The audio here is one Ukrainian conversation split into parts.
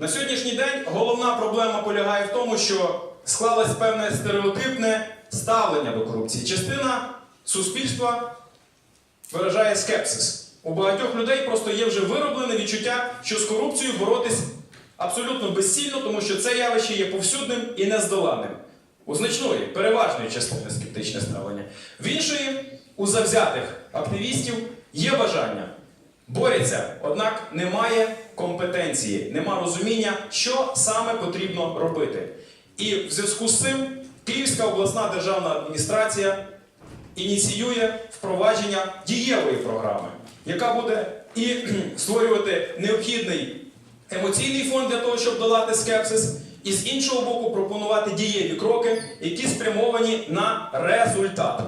На сьогоднішній день головна проблема полягає в тому, що склалось певне стереотипне ставлення до корупції. Частина суспільства виражає скепсис. У багатьох людей просто є вже вироблене відчуття, що з корупцією боротись абсолютно безсильно, тому що це явище є повсюдним і нездоланним. У значної, переважної частини скептичне ставлення. В іншої, у завзятих активістів є бажання. Борються, однак немає компетенції, нема розуміння, що саме потрібно робити. І в зв'язку з цим Київська обласна державна адміністрація ініціює впровадження дієвої програми, яка буде і створювати необхідний емоційний фон для того, щоб долати скепсис, і з іншого боку пропонувати дієві кроки, які спрямовані на результат.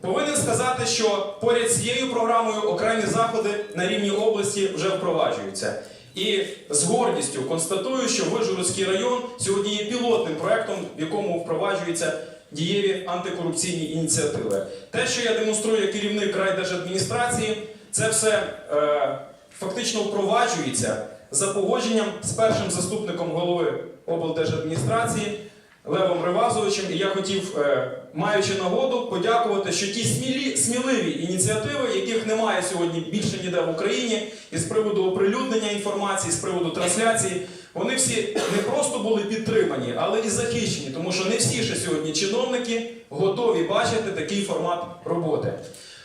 Повинен сказати, що поряд з цією програмою окремі заходи на рівні області вже впроваджуються. І з гордістю констатую, що Вижгородський район сьогодні є пілотним проектом, в якому впроваджуються дієві антикорупційні ініціативи. Те, що я демонструю як керівник райдержадміністрації, це все е, фактично впроваджується за погодженням з першим заступником голови облдержадміністрації Левом Ривазовичем. І я хотів, е, маючи нагоду, подякувати, що ті смілі, сміливі ініціативи, яких немає сьогодні більше ніде в Україні, і з приводу оприлюднення інформації, з приводу трансляції, вони всі не просто були підтримані, але і захищені, тому що не всі ще сьогодні чиновники готові бачити такий формат роботи.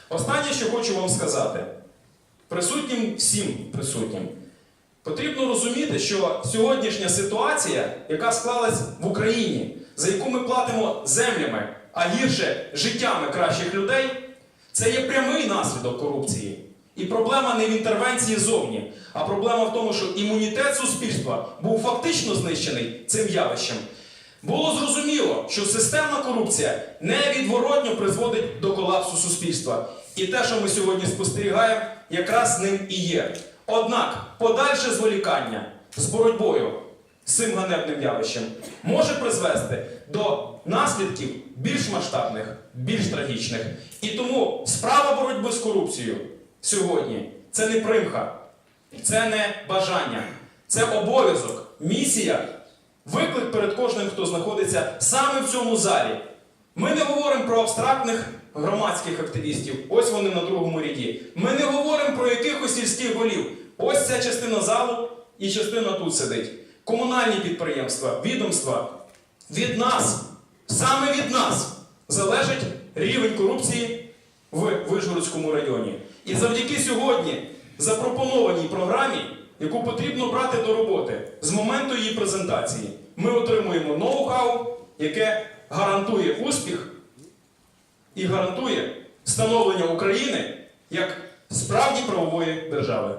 Останнє, що хочу вам сказати, присутнім всім присутнім. Потрібно розуміти, що сьогоднішня ситуація, яка склалась в Україні, за яку ми платимо землями, а гірше життями кращих людей, це є прямий наслідок корупції. І проблема не в інтервенції зовні, а проблема в тому, що імунітет суспільства був фактично знищений цим явищем. Було зрозуміло, що системна корупція невідворотньо призводить до колапсу суспільства. І те, що ми сьогодні спостерігаємо, якраз ним і є. Однак подальше зволікання з боротьбою з цим ганебним явищем може призвести до наслідків більш масштабних, більш трагічних. І тому справа боротьби з корупцією сьогодні це не примха, це не бажання, це обов'язок, місія, виклик перед кожним, хто знаходиться саме в цьому залі. Ми не говоримо про абстрактних громадських активістів, ось вони на другому ряді. Ми не говоримо про якихось сільських голів. Ось ця частина залу і частина тут сидить. Комунальні підприємства, відомства. Від нас, саме від нас, залежить рівень корупції в Вижгородському районі. І завдяки сьогодні запропонованій програмі, яку потрібно брати до роботи з моменту її презентації, ми отримуємо ноу-хау, яке гарантує успіх і гарантує становлення України як справді правової держави.